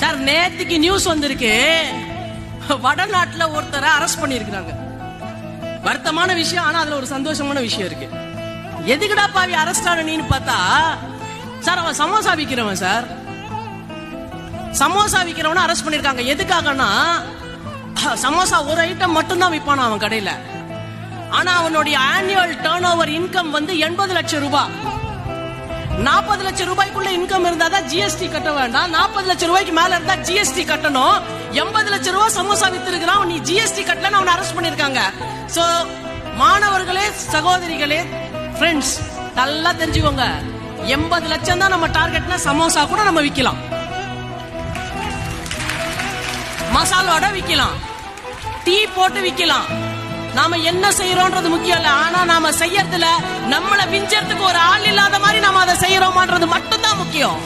Sir நேத்துக்கு news வந்திருக்கு. வடநாட்டுல ஒருத்தரை அரெஸ்ட் பண்ணிருக்காங்க வருத்தமான விஷயம் ஆனா அதுல ஒரு சந்தோஷமான விஷயம் இருக்கு. எதுக்குடா பாவி அரெஸ்ட் ஆனீன்னு பார்த்தா சார் அவன் சமோசா விக்கிறவன் சார் சமோசா விக்கிறவன அரெஸ்ட் பண்ணிருக்காங்க எதுக்காகனா சமோசா ஒரு ஐட்டம் மட்டும்தான் விற்பான் அவன் கடையில. ஆனா அவனுடைய ஆனுவல் டேர்ன் ஓவர் இன்கம் வந்து எண்பது லட்சம் ரூபாய் நாற்பது லட்சம் ரூபாய்க்குள்ள இன்கம் இருந்தா தான் ஜிஎஸ்டி கட்ட வேண்டாம். நாற்பது லட்சம் ரூபாய்க்கு மேல இருந்தா ஜிஎஸ்டி கட்டணும். எண்பது லட்சம் ரூபாய் சமோசா வித்திருக்கிறான் நீ ஜிஎஸ்டி கட்டலன்னு அவனை அரெஸ்ட் பண்ணிருக்காங்க சோ மாணவர்களே சகோதரிகளே ஃப்ரெண்ட்ஸ் நல்லா தெரிஞ்சுக்கோங்க. எண்பது லட்சம் தான் நம்ம டார்கெட்னா சமோசா கூட நம்ம விற்கலாம் மசாலோட விற்கலாம் டீ போட்டு விற்கலாம் நாம என்ன செய்யறோம்ன்றது முக்கியம் இல்ல. ஆனா நாம செய்யறதுல நம்மள விஞ்சறதுக்கு ஒரு ஆள் இல்லாத மாதிரி நாம அதை செய்யறோமான்றது மட்டும்தான் முக்கியம்.